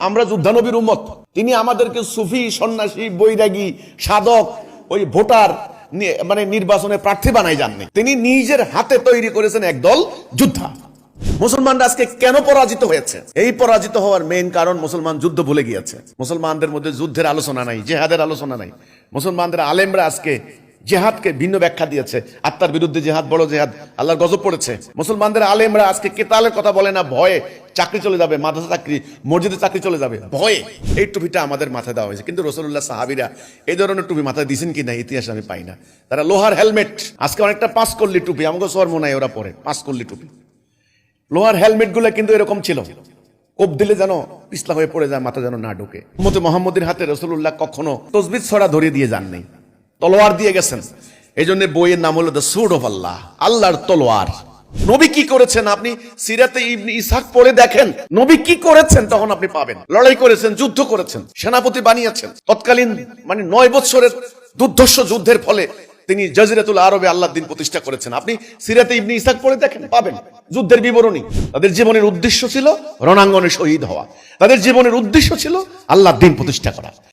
আমরা যুদ্ধানবীর উম্মত। তিনি আমাদেরকে সুফি, সন্ন্যাসী, বৈরাগী, সাধক, ওই ভোটার মানে নির্বাচনে প্রার্থী বানাই যাননি। তিনি নিজের হাতে তৈরি করেছেন একদল যোদ্ধা। মুসলমানরা আজকে কেন পরাজিত হয়েছে? এই পরাজিত হওয়ার মেইন কারণ মুসলমান যুদ্ধ ভুলে গিয়েছে। মুসলমানদের মধ্যে যুদ্ধের আলোচনা নাই, জেহাদের আলোচনা নাই। মুসলমানদের আলেমরা আজকে জেহাদকে ভিন্ন ব্যাখ্যা দিয়েছে। আত্মার বিরুদ্ধে জেহাদ, বড় জেহাদ। আল্লাহর গজব পড়েছে। মুসলমানদের আলেমরা আজকে কেতালের কথা বলে না, ভয়ে চাকরি চলে যাবে, মাদ্রাসা চাকরি, মসজিদে চাকরি চলে যাবে, ভয়ে। এই টুপিটা আমাদের মাথায় দেওয়া হয়েছে। কিন্তু রসুল্লাহ সাহাবিরা এই ধরনের টুপি মাথায় দিয়েছেন কি না, ইতিহাস আমি পাই না। তারা লোহার হেলমেট। আজকে অনেকটা পাঁচ কল্লি টুপি, আমাকে সর্ম নাই ওরা পরে পাঁচ করলি টুপি। লোহার হেলমেটগুলো কিন্তু এরকম ছিল। কোপ দিলে যেন পিছলা হয়ে পড়ে যায়, মাথা যেন না ঢুকে। মতে মোহাম্মদের হাতে রসুল্লাহ কখনো তসবিদ ছড়া ধরিয়ে দিয়ে যান যাননি। তলোয়ার দিয়ে গেছেন। এই জন্য বইয়ের নাম হলো দ্য সুড অফ আল্লাহ, আল্লাহর তলোয়ার। নবী কি করেছেন আপনি? সিরাতে ইবনে ইসাক পড়ে দেখেন, নবী কি করেছেন তখন আপনি পাবেন। লড়াই করেছেন, যুদ্ধ করেছেন, সেনাপতি বানিয়েছেন। তৎকালীন মানে নয় বৎসরের দুর্ধর্ষ যুদ্ধের ফলে তিনি জাজিরাতুল আরবে আল্লাহ দিন প্রতিষ্ঠা করেছেন। আপনি সিরাতে ইবনে ইসাক পড়ে দেখেন, পাবেন। যুদ্ধের বিবরণী, তাদের জীবনের উদ্দেশ্য ছিল রণাঙ্গনে শহীদ হওয়া। তাদের জীবনের উদ্দেশ্য ছিল আল্লাহ দিন প্রতিষ্ঠা করা।